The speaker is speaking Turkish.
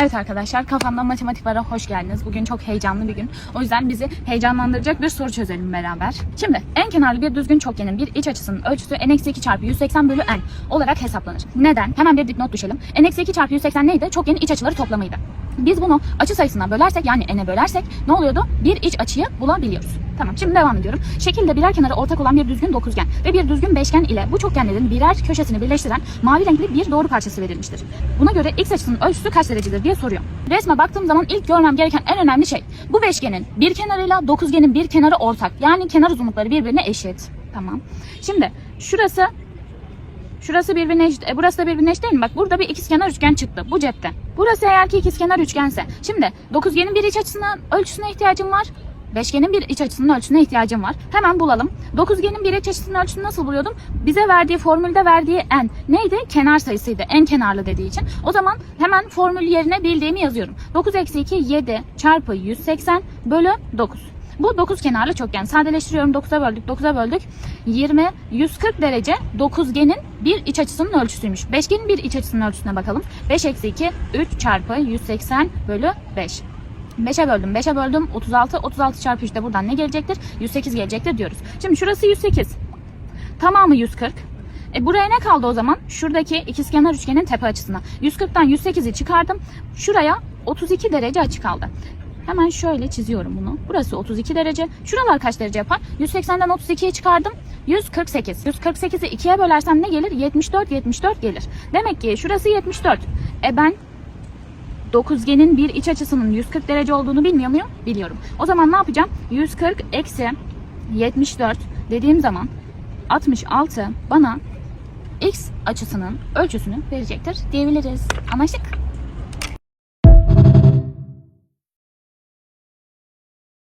Evet arkadaşlar kafamda matematik vara hoş geldiniz. Bugün çok heyecanlı bir gün. O yüzden bizi heyecanlandıracak bir soru çözelim beraber. Şimdi en kenarlı bir düzgün çokgenin bir iç açısının ölçüsü n-2 çarpı 180 bölü n olarak hesaplanır. Neden? Hemen bir dipnot düşelim. n-2 çarpı 180 neydi? Çokgenin iç açıları toplamıydı. Biz bunu açı sayısına bölersek yani n'e bölersek ne oluyordu? Bir iç açıyı bulabiliyoruz. Tamam şimdi devam ediyorum. Şekilde birer kenarı ortak olan bir düzgün dokuzgen ve bir düzgün beşgen ile bu çokgenlerin birer köşesini birleştiren mavi renkli bir doğru parçası verilmiştir. Buna göre x açısının ölçüsü kaç derecedir diye soruyor. Resme baktığım zaman ilk görmem gereken en önemli şey bu beşgenin bir kenarıyla dokuzgenin bir kenarı ortak. Yani kenar uzunlukları birbirine eşit. Tamam. Şimdi şurası Şurası birbirine eşit. E burası da birbirine eşit değil mi? Bak burada bir ikizkenar üçgen çıktı. Bu cepten. Burası eğer ki ikizkenar üçgense. Şimdi dokuzgenin bir iç açısının ölçüsüne ihtiyacım var. Beşgenin bir iç açısının ölçüsüne ihtiyacım var. Hemen bulalım. Dokuzgenin bir iç açısının ölçüsünü nasıl buluyordum? Bize verdiği formülde verdiği n neydi? Kenar sayısıydı. En kenarlı dediği için. O zaman hemen formül yerine bildiğimi yazıyorum. 9 eksi 2 7 çarpı 180 bölü 9. Bu 9 kenarlı çokgen. Sadeleştiriyorum 9'a böldük 9'a böldük. 20 140 derece dokuzgenin bir iç açısının ölçüsüymüş. Beşgenin bir iç açısının ölçüsüne bakalım. 5 eksi 2 3 çarpı 180 bölü 5. 5'e böldüm 5'e böldüm 36 36 çarpı 3 de buradan ne gelecektir? 108 gelecektir diyoruz. Şimdi şurası 108. Tamamı 140. E buraya ne kaldı o zaman? Şuradaki ikizkenar üçgenin tepe açısına. 140'tan 108'i çıkardım. Şuraya 32 derece açı kaldı. Hemen şöyle çiziyorum bunu. Burası 32 derece. Şuralar kaç derece yapar? 180'den 32'yi çıkardım. 148. 148'i 2'ye bölersem ne gelir? 74, 74 gelir. Demek ki şurası 74. E ben dokuzgenin bir iç açısının 140 derece olduğunu bilmiyor muyum? Biliyorum. O zaman ne yapacağım? 140 eksi 74 dediğim zaman 66 bana x açısının ölçüsünü verecektir diyebiliriz. Anlaştık?